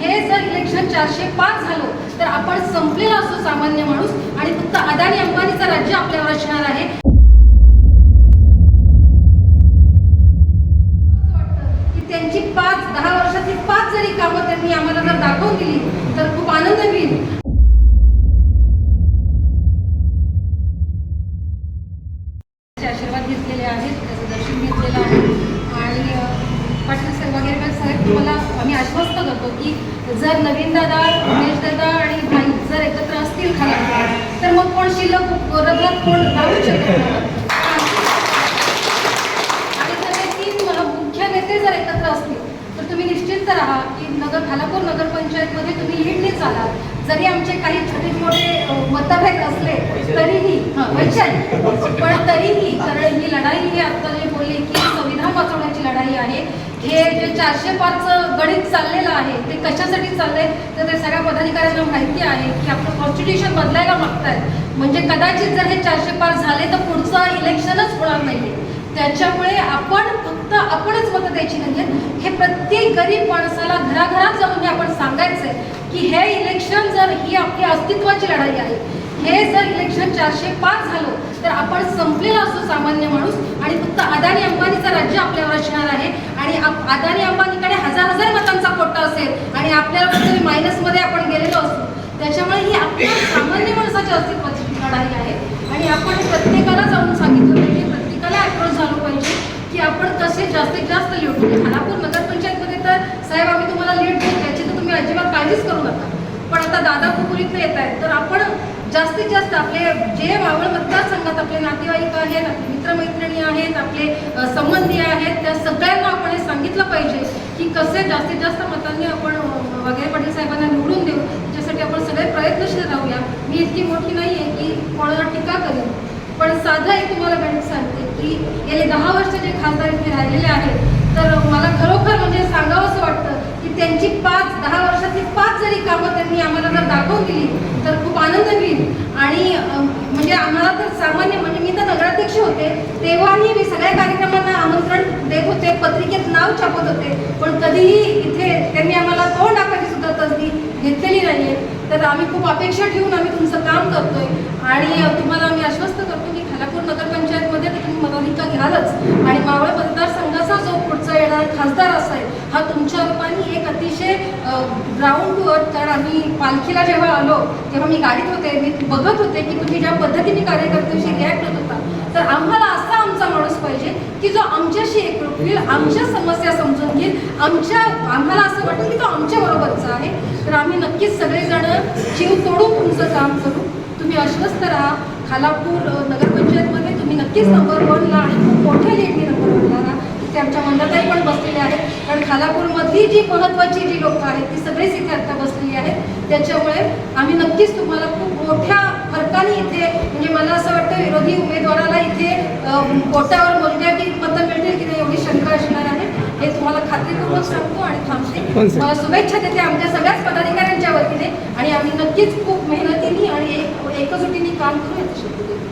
हे जर इलेक्शन चारशे पाच झालं तर आपण संपलेला असतो सामान्य माणूस आणि फक्त अदानी अंबानीचं राज्य आपल्यावर असणार आहे. त्यांची पाच दहा वर्षातली पाच जरी कामं त्यांनी आम्हाला जर दाखवून दिली तर खूप आनंद मिळेल. आशीर्वाद घेतलेले आहेत त्याचं दर्शन घेतलेलं आहे. आणि पाटील साहेब वगैरे साहेब तुम्हाला आम्ही आश्वस्त करतो की जर नवीन दादा उमेश दादा आणि भाई जर एकत्र असतील खाला तर मग कोण शिल्लक रगत कोण राहू शकत आणि जर हे तीन मुख्य नेते जर एकत्र असतील तर तुम्ही निश्चिंत राहा की नगर खालापूर नगरपंचायतमध्ये तुम्ही लीडनेच आलात जरी आमचे काही छोटे मोठे मतभेद असले तरीही वैचारिक पण तरीही कारण ही लढाई ही आता जे बोलले की संविधान वाचवण्याची लढाई आहे हे जे चारशे पाच गणित चाललेलं आहे ते कशासाठी चाललंय तर ते सगळ्या पदाधिकाऱ्यांना माहिती आहे की आपलं कॉन्स्टिट्यूशन बदलायला मागतायत. म्हणजे कदाचित जर हे चारशे पाच झाले तर पुढचं इलेक्शनच होणार नाहीये. त्याच्यामुळे आपण फक्त आपणच मतं द्यायची नाही हे प्रत्येक गरीब माणसाला घराघरात जाऊन हे आपण सांगायचंय की हे इलेक्शन जर ही आपली अस्तित्वाची लढाई आहे हे जर इलेक्शन चारशे पाच झालं तर आपण संपलेला असतो सामान्य माणूस आणि फक्त अदानी अंबानीचं राज्य आपल्यावर असणार आहे आणि अदानी अंबानीकडे हजार हजार मतांचा कोट्टा असेल आणि आपल्याला कुठेतरी मायनसमध्ये आपण गेलेलो असतो त्याच्यामुळे ही आपल्या सामान्य माणसाच्या अस्तित्वाची लढाई आहे. आणि आपण प्रत्येकाला जाऊन सांगितलं पाहिजे प्रत्येकाला अप्रोच झालं पाहिजे की आपण कसे जास्तीत जास्त लीड देऊ? खानापूर नगरपंचायतमध्ये तर साहेब आम्ही तुम्हाला लीड देऊ त्याची तर तुम्ही अजिबात काळजीच करू नका. पण आता दादा कुकुरीतनं येत आहेत. तर आपण जास्तीत जास्त आपले जे वावळ मतदारसंघात आपले नातेवाईक आहेत आपले मित्रमैत्रिणी आहेत आपले संबंधी आहेत त्या सगळ्यांना आपण हे सांगितलं पाहिजे की कसे जास्तीत जास्त मतांनी आपण वगैरे पाटील साहेबांना निवडून देऊ. त्याच्यासाठी आपण सगळे प्रयत्नशील राहूया. मी इतकी मोठी नाही आहे की कोणाला टीका करेन. पण साधं एक तुम्हाला गणित सांगते की गेले दहा वर्ष जे खासदार इथे राहिलेले आहेत तर मला खरोखर म्हणजे सांगावं असं वाटतं की त्यांची पाच दहा वर्षातली पाच जरी कामं त्यांनी आम्हाला जर दाखवून दिली तर खूप आनंद घेईल आणि म्हणजे आम्हाला तर सामान्य म्हणजे मी तर नगराध्यक्ष होते तेव्हाही मी सगळ्या कार्यक्रमांना आमंत्रण देत होते पत्रिकेत नाव छापत होते पण कधीही इथे त्यांनी आम्हाला तोंड टाकायची सुद्धा तसदी घेतलेली नाहीये तर आम्ही खूप अपेक्षा ठेवून आम्ही तुमचं काम करतोय. आणि तुम्हाला आम्ही आश्वस्त करतो की खालापूर नगरपंचायतमध्ये तर तुम्ही मताधिकार घ्यालच. आणि मावळ मतदारसंघाचा जो पुढचा येणारा खासदार असेल हा तुमच्या रूपाने एक अतिशय ग्राउंड टू अर्थ कारण आम्ही पालखीला जेव्हा आलो तेव्हा मी गाडीत होते मी बघत होते की तुम्ही ज्या पद्धतीने कार्यकर्त्यांशी रिॲक्ट होत होता तर आम्हाला असा आमचा माणूस पाहिजे. की जो आमच्याशी एकरूप होईल आमच्या समस्या समजून घेईल आमच्या आम्हाला असं वाटेल की तो आमच्या बरोबरचा आहे. तर आम्ही नक्कीच सगळेजण जीव तोडून तुमचं काम करू. तुम्ही आश्वस्त राहा. खालापूर नगरपंचायतमध्ये तुम्ही नक्कीच नंबर वनला आणि खूप मोठ्या लेडी नंबर वनला राहा. इथे आमच्या मंडळाही पण बसलेल्या आहेत. कारण खालापूरमधली जी महत्त्वाची जी लोकं आहेत ती सगळीच इथे आता बसलेली आहेत. त्याच्यामुळे आम्ही नक्कीच तुम्हाला खूप मोठ्या फरकाने इथे म्हणजे मला असं वाटतं विरोधी उमेदवाराला इथे अ, हो शुभेच्छा देते आमच्या सगळ्याच पदाधिकाऱ्यांच्या वतीने आणि आम्ही नक्कीच खूप मेहनतीने आणि एकजुटीने काम करू याची शुभेच्छा